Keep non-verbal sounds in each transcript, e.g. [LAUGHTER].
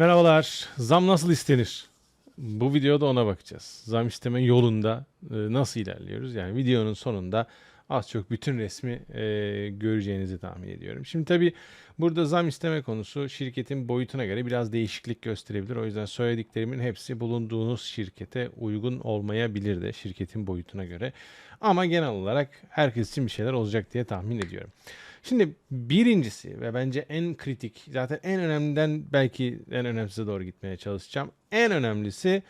Merhabalar. Zam nasıl istenir? Bu videoda ona bakacağız. Zam isteme yolunda e, nasıl ilerliyoruz? Yani videonun sonunda az çok bütün resmi e, göreceğinizi tahmin ediyorum. Şimdi tabii burada zam isteme konusu şirketin boyutuna göre biraz değişiklik gösterebilir. O yüzden söylediklerimin hepsi bulunduğunuz şirkete uygun olmayabilir de şirketin boyutuna göre. Ama genel olarak herkes için bir şeyler olacak diye tahmin ediyorum. Şimdi birincisi ve bence en kritik zaten en önemliden belki en önemsize doğru gitmeye çalışacağım. En önemlisi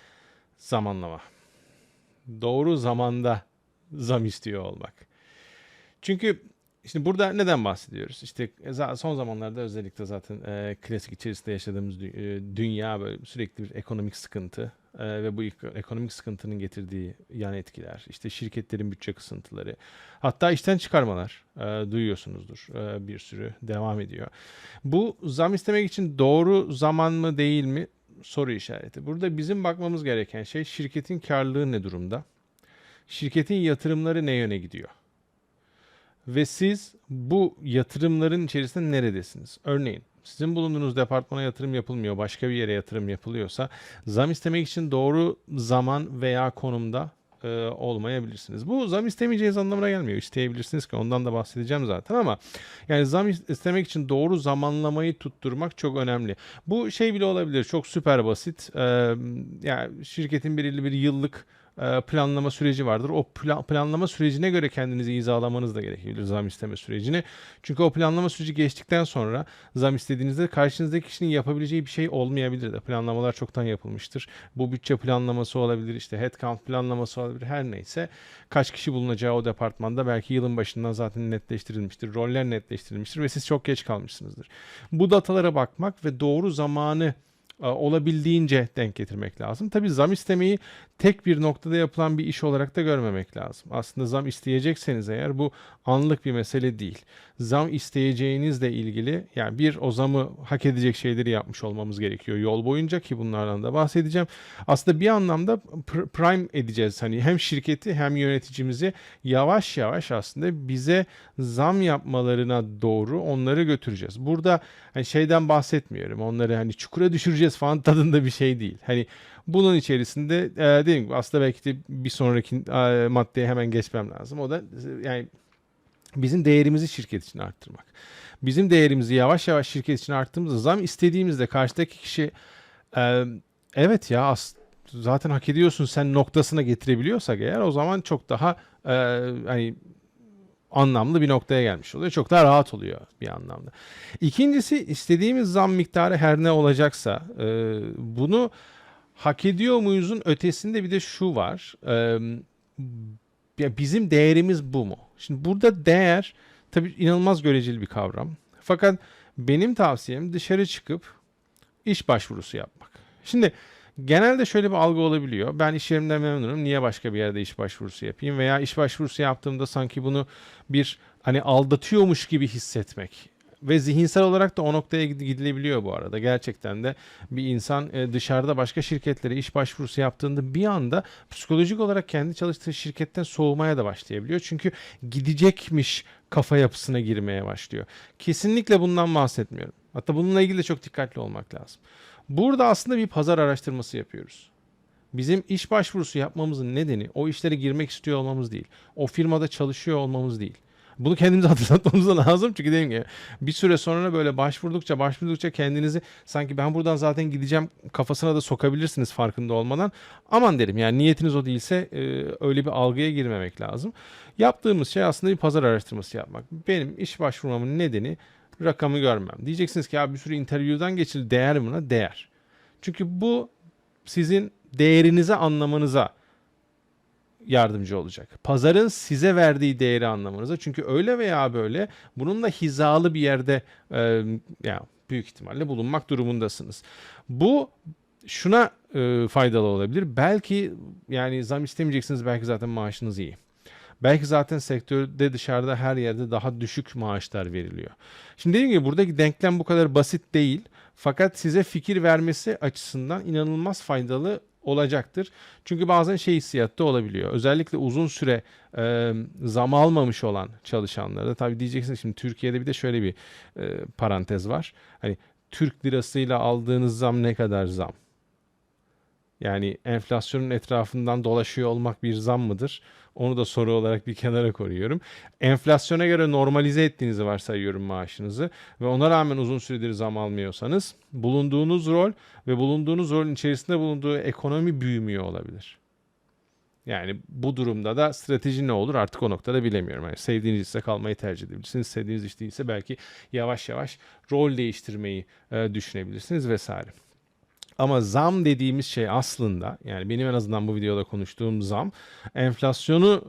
zamanlama. Doğru zamanda zam istiyor olmak. Çünkü Şimdi burada neden bahsediyoruz? İşte za- son zamanlarda özellikle zaten e, klasik içerisinde yaşadığımız e, dünya böyle sürekli bir ekonomik sıkıntı e, ve bu ek- ekonomik sıkıntının getirdiği yan etkiler, işte şirketlerin bütçe kısıntıları, hatta işten çıkarmalar e, duyuyorsunuzdur e, bir sürü devam ediyor. Bu zam istemek için doğru zaman mı değil mi soru işareti. Burada bizim bakmamız gereken şey şirketin karlılığı ne durumda? Şirketin yatırımları ne yöne gidiyor? Ve siz bu yatırımların içerisinde neredesiniz? Örneğin sizin bulunduğunuz departmana yatırım yapılmıyor, başka bir yere yatırım yapılıyorsa zam istemek için doğru zaman veya konumda e, olmayabilirsiniz. Bu zam istemeyeceğiniz anlamına gelmiyor. İsteyebilirsiniz ki ondan da bahsedeceğim zaten ama yani zam is- istemek için doğru zamanlamayı tutturmak çok önemli. Bu şey bile olabilir. Çok süper basit. E, yani şirketin belirli bir yıllık planlama süreci vardır. O pla- planlama sürecine göre kendinizi izalamanız da gerekebilir zam isteme sürecini. Çünkü o planlama süreci geçtikten sonra zam istediğinizde karşınızdaki kişinin yapabileceği bir şey olmayabilir de. Planlamalar çoktan yapılmıştır. Bu bütçe planlaması olabilir, işte headcount planlaması olabilir her neyse. Kaç kişi bulunacağı o departmanda belki yılın başından zaten netleştirilmiştir. Roller netleştirilmiştir ve siz çok geç kalmışsınızdır. Bu datalara bakmak ve doğru zamanı e, olabildiğince denk getirmek lazım. Tabii zam istemeyi tek bir noktada yapılan bir iş olarak da görmemek lazım. Aslında zam isteyecekseniz eğer bu anlık bir mesele değil. Zam isteyeceğinizle ilgili yani bir o zamı hak edecek şeyleri yapmış olmamız gerekiyor yol boyunca ki bunlardan da bahsedeceğim. Aslında bir anlamda pr- prime edeceğiz hani hem şirketi hem yöneticimizi yavaş yavaş aslında bize zam yapmalarına doğru onları götüreceğiz. Burada hani şeyden bahsetmiyorum. Onları hani çukura düşüreceğiz falan tadında bir şey değil. Hani bunun içerisinde e, dediğim gibi aslında belki de bir sonraki e, maddeye hemen geçmem lazım. O da yani bizim değerimizi şirket için arttırmak. Bizim değerimizi yavaş yavaş şirket için arttırdığımızda zam istediğimizde karşıdaki kişi e, evet ya as- zaten hak ediyorsun sen noktasına getirebiliyorsak eğer o zaman çok daha e, hani anlamlı bir noktaya gelmiş oluyor. Çok daha rahat oluyor bir anlamda. İkincisi istediğimiz zam miktarı her ne olacaksa e, bunu hak ediyor muyuzun ötesinde bir de şu var. Bizim değerimiz bu mu? Şimdi burada değer tabii inanılmaz göreceli bir kavram. Fakat benim tavsiyem dışarı çıkıp iş başvurusu yapmak. Şimdi genelde şöyle bir algı olabiliyor. Ben iş yerimden memnunum. Niye başka bir yerde iş başvurusu yapayım? Veya iş başvurusu yaptığımda sanki bunu bir hani aldatıyormuş gibi hissetmek. Ve zihinsel olarak da o noktaya gid- gidilebiliyor bu arada. Gerçekten de bir insan e, dışarıda başka şirketlere iş başvurusu yaptığında bir anda psikolojik olarak kendi çalıştığı şirketten soğumaya da başlayabiliyor. Çünkü gidecekmiş kafa yapısına girmeye başlıyor. Kesinlikle bundan bahsetmiyorum. Hatta bununla ilgili de çok dikkatli olmak lazım. Burada aslında bir pazar araştırması yapıyoruz. Bizim iş başvurusu yapmamızın nedeni o işlere girmek istiyor olmamız değil. O firmada çalışıyor olmamız değil. Bunu kendimize [LAUGHS] hatırlatmamız da lazım çünkü dediğim gibi bir süre sonra böyle başvurdukça başvurdukça kendinizi sanki ben buradan zaten gideceğim kafasına da sokabilirsiniz farkında olmadan. Aman derim yani niyetiniz o değilse e, öyle bir algıya girmemek lazım. Yaptığımız şey aslında bir pazar araştırması yapmak. Benim iş başvurmamın nedeni rakamı görmem. Diyeceksiniz ki ya bir sürü interview'dan geçildi değer mi buna? Değer. Çünkü bu sizin değerinizi anlamanıza yardımcı olacak. Pazarın size verdiği değeri anlamanıza. Çünkü öyle veya böyle bununla hizalı bir yerde e, ya büyük ihtimalle bulunmak durumundasınız. Bu şuna e, faydalı olabilir. Belki yani zam istemeyeceksiniz belki zaten maaşınız iyi. Belki zaten sektörde dışarıda her yerde daha düşük maaşlar veriliyor. Şimdi dediğim gibi buradaki denklem bu kadar basit değil. Fakat size fikir vermesi açısından inanılmaz faydalı olacaktır. Çünkü bazen şey hissiyatta olabiliyor. Özellikle uzun süre e, zam almamış olan çalışanlarda tabii diyeceksiniz şimdi Türkiye'de bir de şöyle bir e, parantez var. Hani Türk lirasıyla aldığınız zam ne kadar zam? Yani enflasyonun etrafından dolaşıyor olmak bir zam mıdır? Onu da soru olarak bir kenara koyuyorum. Enflasyona göre normalize ettiğinizi varsayıyorum maaşınızı ve ona rağmen uzun süredir zam almıyorsanız bulunduğunuz rol ve bulunduğunuz rolün içerisinde bulunduğu ekonomi büyümüyor olabilir. Yani bu durumda da strateji ne olur artık o noktada bilemiyorum. Yani sevdiğiniz ise kalmayı tercih edebilirsiniz. Sevdiğiniz iş değilse belki yavaş yavaş rol değiştirmeyi e, düşünebilirsiniz vesaire. Ama zam dediğimiz şey aslında yani benim en azından bu videoda konuştuğum zam enflasyonu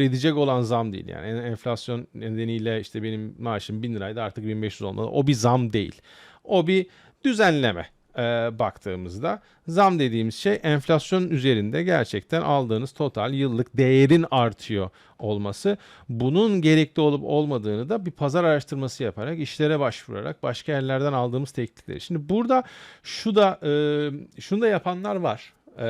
e, edecek olan zam değil. Yani en- enflasyon nedeniyle işte benim maaşım 1000 liraydı artık 1500 olmalı. O bir zam değil. O bir düzenleme e, baktığımızda zam dediğimiz şey enflasyon üzerinde gerçekten aldığınız total yıllık değerin artıyor olması. Bunun gerekli olup olmadığını da bir pazar araştırması yaparak, işlere başvurarak, başka yerlerden aldığımız teklifleri. Şimdi burada şu da e, şunu da yapanlar var. E,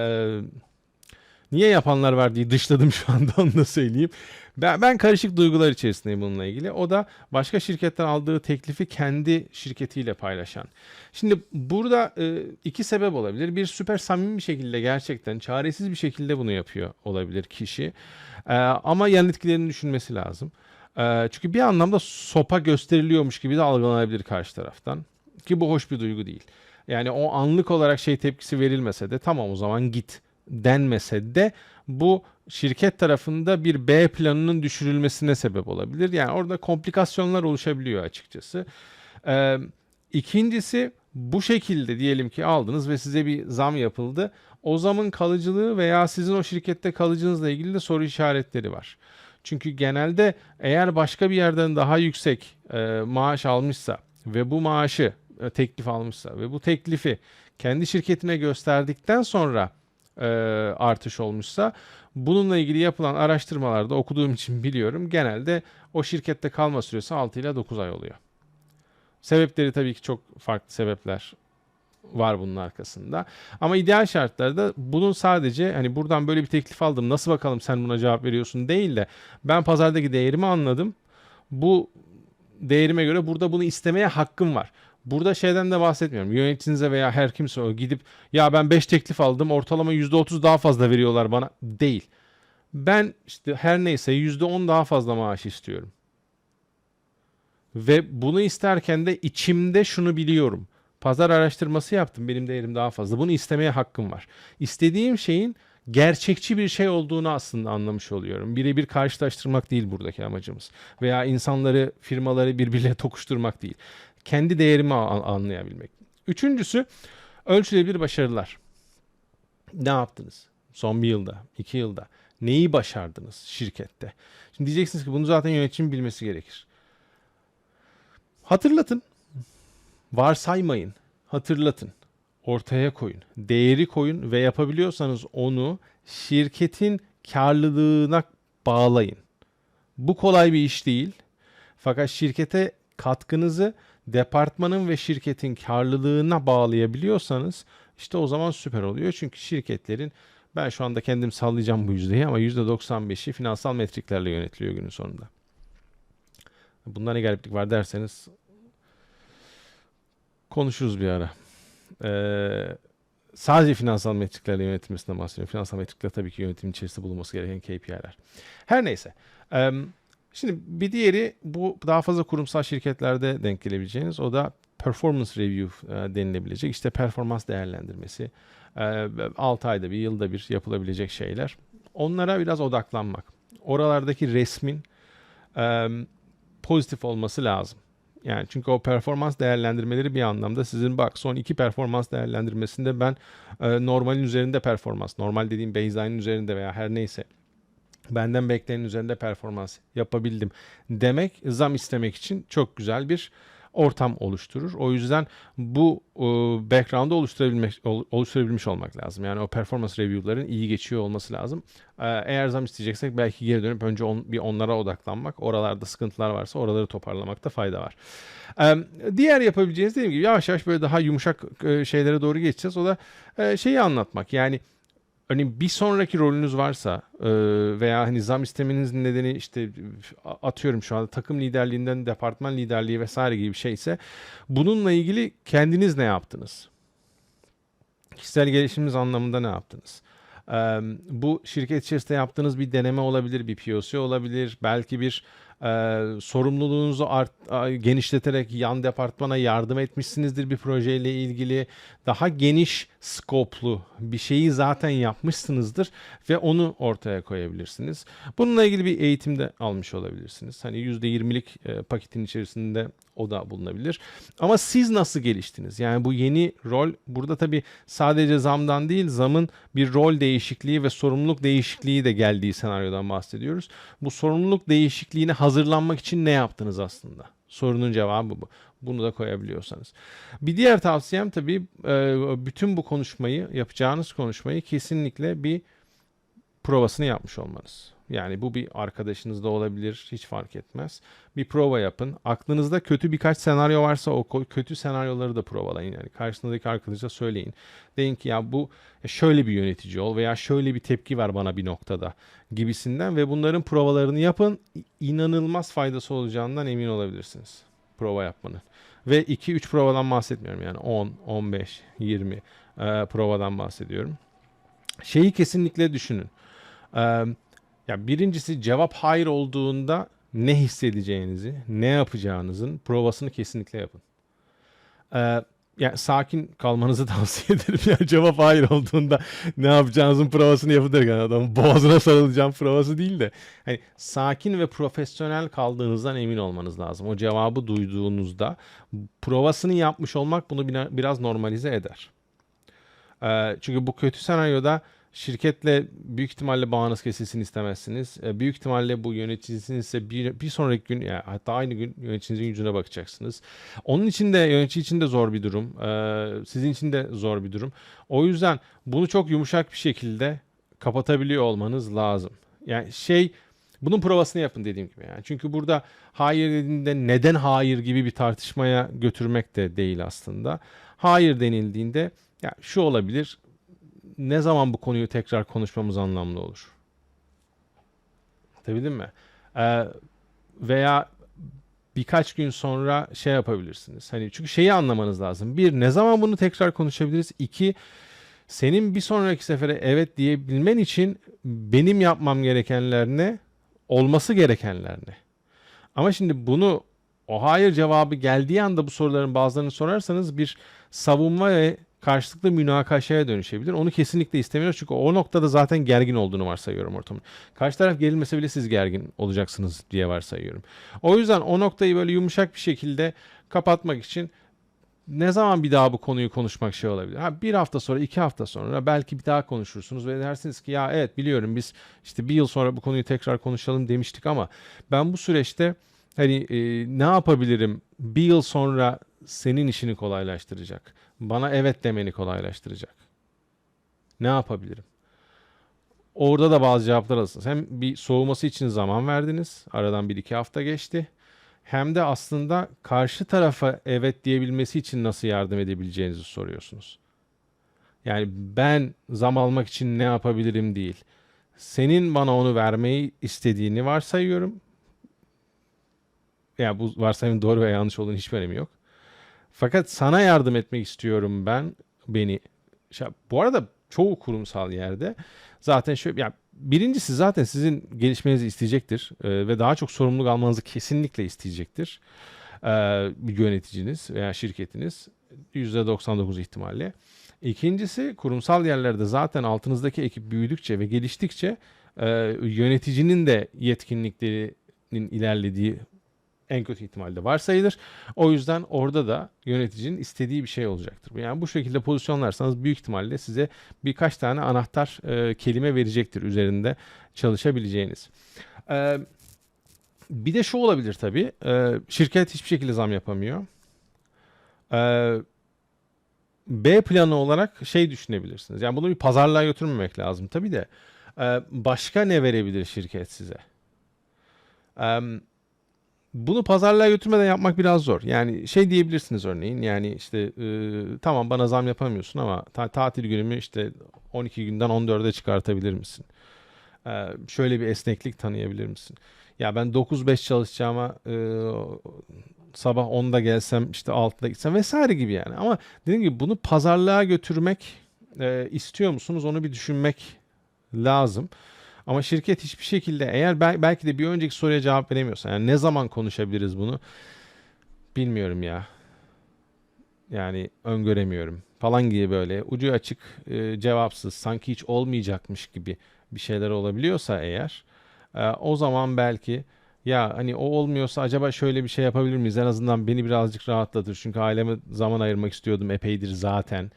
niye yapanlar var diye dışladım şu anda onu da söyleyeyim. Ben, ben karışık duygular içerisindeyim bununla ilgili. O da başka şirketten aldığı teklifi kendi şirketiyle paylaşan. Şimdi burada e, iki sebep olabilir. Bir süper samimi bir şekilde gerçekten çaresiz bir şekilde bunu yapıyor olabilir kişi. E, ama yan etkilerini düşünmesi lazım. E, çünkü bir anlamda sopa gösteriliyormuş gibi de algılanabilir karşı taraftan. Ki bu hoş bir duygu değil. Yani o anlık olarak şey tepkisi verilmese de tamam o zaman git denmese de bu şirket tarafında bir B planının düşürülmesine sebep olabilir. Yani orada komplikasyonlar oluşabiliyor açıkçası. Ee, ikincisi bu şekilde diyelim ki aldınız ve size bir zam yapıldı. O zamın kalıcılığı veya sizin o şirkette kalıcınızla ilgili de soru işaretleri var. Çünkü genelde eğer başka bir yerden daha yüksek e, maaş almışsa ve bu maaşı e, teklif almışsa ve bu teklifi kendi şirketine gösterdikten sonra e, artış olmuşsa bununla ilgili yapılan araştırmalarda okuduğum için biliyorum genelde o şirkette kalma süresi 6 ile 9 ay oluyor. Sebepleri tabii ki çok farklı sebepler var bunun arkasında. Ama ideal şartlarda bunun sadece hani buradan böyle bir teklif aldım nasıl bakalım sen buna cevap veriyorsun değil de ben pazardaki değerimi anladım. Bu değerime göre burada bunu istemeye hakkım var. Burada şeyden de bahsetmiyorum. Yöneticinize veya her kimse o gidip ya ben 5 teklif aldım ortalama %30 daha fazla veriyorlar bana değil. Ben işte her neyse %10 daha fazla maaş istiyorum. Ve bunu isterken de içimde şunu biliyorum. Pazar araştırması yaptım. Benim değerim daha fazla. Bunu istemeye hakkım var. İstediğim şeyin gerçekçi bir şey olduğunu aslında anlamış oluyorum. Birebir karşılaştırmak değil buradaki amacımız. Veya insanları, firmaları birbirle tokuşturmak değil. Kendi değerimi anlayabilmek. Üçüncüsü ölçülebilir başarılar. Ne yaptınız? Son bir yılda, iki yılda. Neyi başardınız şirkette? Şimdi diyeceksiniz ki bunu zaten yöneticinin bilmesi gerekir. Hatırlatın. Varsaymayın. Hatırlatın. Ortaya koyun. Değeri koyun ve yapabiliyorsanız onu şirketin karlılığına bağlayın. Bu kolay bir iş değil. Fakat şirkete katkınızı departmanın ve şirketin karlılığına bağlayabiliyorsanız işte o zaman süper oluyor. Çünkü şirketlerin ben şu anda kendim sallayacağım bu yüzdeyi ama %95'i finansal metriklerle yönetiliyor günün sonunda. Bunda ne gariplik var derseniz konuşuruz bir ara. Ee, sadece finansal metriklerle yönetilmesinden bahsediyorum. Finansal metrikler tabii ki yönetim içerisinde bulunması gereken KPI'ler. Her neyse. Ee, şimdi bir diğeri bu daha fazla kurumsal şirketlerde denk gelebileceğiniz o da performance review e, denilebilecek işte performans değerlendirmesi. E, 6 ayda bir yılda bir yapılabilecek şeyler. Onlara biraz odaklanmak. Oralardaki resmin e, pozitif olması lazım. Yani çünkü o performans değerlendirmeleri bir anlamda sizin bak son iki performans değerlendirmesinde ben e, normalin üzerinde performans, normal dediğim baseline'in üzerinde veya her neyse benden beklenenin üzerinde performans yapabildim demek zam istemek için çok güzel bir ortam oluşturur. O yüzden bu e, background'ı oluşturabilmek ol- oluşturabilmiş olmak lazım. Yani o performance review'ların iyi geçiyor olması lazım. E, eğer zam isteyeceksek belki geri dönüp önce on, bir onlara odaklanmak, oralarda sıkıntılar varsa oraları toparlamakta fayda var. E, diğer yapabileceğiniz dediğim gibi yavaş yavaş böyle daha yumuşak e, şeylere doğru geçeceğiz. O da e, şeyi anlatmak. Yani Örneğin bir sonraki rolünüz varsa e, veya hani zam istemenizin nedeni işte atıyorum şu anda takım liderliğinden departman liderliği vesaire gibi bir şeyse bununla ilgili kendiniz ne yaptınız? Kişisel gelişiminiz anlamında ne yaptınız? Bu şirket içerisinde yaptığınız bir deneme olabilir, bir POC olabilir, belki bir e, sorumluluğunuzu art, a- genişleterek yan departmana yardım etmişsinizdir bir projeyle ilgili. Daha geniş skoplu bir şeyi zaten yapmışsınızdır ve onu ortaya koyabilirsiniz. Bununla ilgili bir eğitimde almış olabilirsiniz. Hani %20'lik e, paketin içerisinde o da bulunabilir. Ama siz nasıl geliştiniz? Yani bu yeni rol burada tabii sadece zamdan değil zamın bir rol değişikliği ve sorumluluk değişikliği de geldiği senaryodan bahsediyoruz. Bu sorumluluk değişikliğine hazırlanmak için ne yaptınız aslında? Sorunun cevabı bu. Bunu da koyabiliyorsanız. Bir diğer tavsiyem tabii e, bütün bu konuşmayı, yapacağınız konuşmayı kesinlikle bir provasını yapmış olmanız. Yani bu bir arkadaşınız da olabilir, hiç fark etmez. Bir prova yapın. Aklınızda kötü birkaç senaryo varsa o kötü senaryoları da provalayın. Yani karşınızdaki arkadaşa söyleyin. Deyin ki ya bu şöyle bir yönetici ol veya şöyle bir tepki ver bana bir noktada gibisinden ve bunların provalarını yapın. İnanılmaz faydası olacağından emin olabilirsiniz prova yapmanın. Ve 2-3 provadan bahsetmiyorum yani 10, 15, 20 e, provadan bahsediyorum. Şeyi kesinlikle düşünün. E, ya birincisi cevap hayır olduğunda ne hissedeceğinizi, ne yapacağınızın provasını kesinlikle yapın. Ee, yani sakin kalmanızı [LAUGHS] tavsiye ederim. Yani cevap hayır olduğunda ne yapacağınızın provasını yapın derken adamın boğazına sarılacağım provası değil de hani sakin ve profesyonel kaldığınızdan emin olmanız lazım. O cevabı duyduğunuzda provasını yapmış olmak bunu biraz normalize eder. Ee, çünkü bu kötü senaryoda şirketle büyük ihtimalle bağınız kesilsin istemezsiniz. Ee, büyük ihtimalle bu yöneticisiniz ise bir, bir sonraki gün yani hatta aynı gün yöneticinizin yüzüne bakacaksınız. Onun için de yönetici için de zor bir durum. Ee, sizin için de zor bir durum. O yüzden bunu çok yumuşak bir şekilde kapatabiliyor olmanız lazım. Yani şey bunun provasını yapın dediğim gibi yani. Çünkü burada hayır dediğinde neden hayır gibi bir tartışmaya götürmek de değil aslında. Hayır denildiğinde ya şu olabilir. Ne zaman bu konuyu tekrar konuşmamız anlamlı olur? Anlatabildim mi? Ee, veya birkaç gün sonra şey yapabilirsiniz. Hani çünkü şeyi anlamanız lazım. Bir, ne zaman bunu tekrar konuşabiliriz? İki, senin bir sonraki sefere evet diyebilmen için benim yapmam gerekenler ne? Olması gerekenler ne? Ama şimdi bunu o hayır cevabı geldiği anda bu soruların bazılarını sorarsanız bir savunma ve karşılıklı münakaşaya dönüşebilir. Onu kesinlikle istemiyoruz çünkü o noktada zaten gergin olduğunu varsayıyorum ortamın. Karşı taraf gerilmese bile siz gergin olacaksınız diye varsayıyorum. O yüzden o noktayı böyle yumuşak bir şekilde kapatmak için ne zaman bir daha bu konuyu konuşmak şey olabilir? Ha, bir hafta sonra, iki hafta sonra belki bir daha konuşursunuz ve dersiniz ki ya evet biliyorum biz işte bir yıl sonra bu konuyu tekrar konuşalım demiştik ama ben bu süreçte hani e, ne yapabilirim bir yıl sonra senin işini kolaylaştıracak. Bana evet demeni kolaylaştıracak. Ne yapabilirim? Orada da bazı cevaplar alırsınız. Hem bir soğuması için zaman verdiniz. Aradan bir iki hafta geçti. Hem de aslında karşı tarafa evet diyebilmesi için nasıl yardım edebileceğinizi soruyorsunuz. Yani ben zam almak için ne yapabilirim değil. Senin bana onu vermeyi istediğini varsayıyorum. Yani bu varsayımın doğru veya yanlış olduğunu hiçbir önemi yok. Fakat sana yardım etmek istiyorum ben beni. Bu arada çoğu kurumsal yerde zaten şöyle ya birincisi zaten sizin gelişmenizi isteyecektir e, ve daha çok sorumluluk almanızı kesinlikle isteyecektir. E, yöneticiniz veya şirketiniz %99 ihtimalle. İkincisi kurumsal yerlerde zaten altınızdaki ekip büyüdükçe ve geliştikçe e, yöneticinin de yetkinliklerinin ilerlediği en kötü ihtimalle varsayılır. O yüzden orada da yöneticinin istediği bir şey olacaktır. Yani bu şekilde pozisyonlarsanız büyük ihtimalle size birkaç tane anahtar e, kelime verecektir üzerinde çalışabileceğiniz. E, bir de şu olabilir tabii. E, şirket hiçbir şekilde zam yapamıyor. E, B planı olarak şey düşünebilirsiniz. Yani bunu bir pazarlığa götürmemek lazım tabii de. E, başka ne verebilir şirket size? E, bunu pazarlığa götürmeden yapmak biraz zor. Yani şey diyebilirsiniz örneğin yani işte e, tamam bana zam yapamıyorsun ama ta- tatil günümü işte 12 günden 14'e çıkartabilir misin? Ee, şöyle bir esneklik tanıyabilir misin? Ya ben 9-5 çalışacağıma e, sabah 10'da gelsem işte 6'da gitsem vesaire gibi yani. Ama dediğim gibi bunu pazarlığa götürmek e, istiyor musunuz onu bir düşünmek lazım. Ama şirket hiçbir şekilde eğer bel- belki de bir önceki soruya cevap veremiyorsa yani ne zaman konuşabiliriz bunu bilmiyorum ya. Yani öngöremiyorum falan gibi böyle ucu açık e, cevapsız sanki hiç olmayacakmış gibi bir şeyler olabiliyorsa eğer e, o zaman belki ya hani o olmuyorsa acaba şöyle bir şey yapabilir miyiz? En azından beni birazcık rahatlatır. Çünkü aileme zaman ayırmak istiyordum epeydir zaten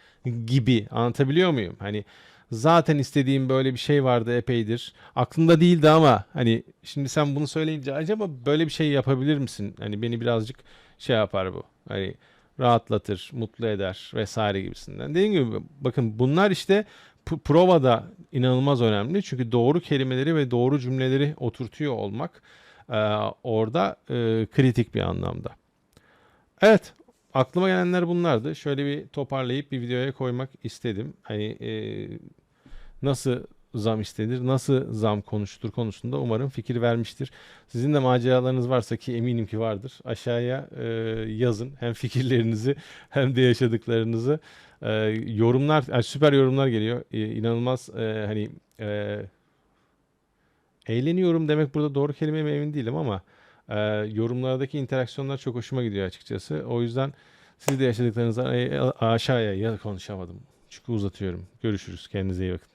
gibi. Anlatabiliyor muyum? Hani zaten istediğim böyle bir şey vardı epeydir. Aklımda değildi ama hani şimdi sen bunu söyleyince acaba böyle bir şey yapabilir misin? Hani beni birazcık şey yapar bu. Hani rahatlatır, mutlu eder vesaire gibisinden. Dediğim gibi bakın bunlar işte provada inanılmaz önemli. Çünkü doğru kelimeleri ve doğru cümleleri oturtuyor olmak e, orada e, kritik bir anlamda. Evet, aklıma gelenler bunlardı. Şöyle bir toparlayıp bir videoya koymak istedim. Hani e, nasıl zam istenir, nasıl zam konuşulur konusunda umarım fikir vermiştir. Sizin de maceralarınız varsa ki eminim ki vardır. Aşağıya e, yazın hem fikirlerinizi [LAUGHS] hem de yaşadıklarınızı. E, yorumlar, yani süper yorumlar geliyor. E, inanılmaz e, hani e, eğleniyorum demek burada doğru kelime mi emin değilim ama e, yorumlardaki interaksiyonlar çok hoşuma gidiyor açıkçası. O yüzden siz de yaşadıklarınızı e, aşağıya ya konuşamadım. Çünkü uzatıyorum. Görüşürüz. Kendinize iyi bakın.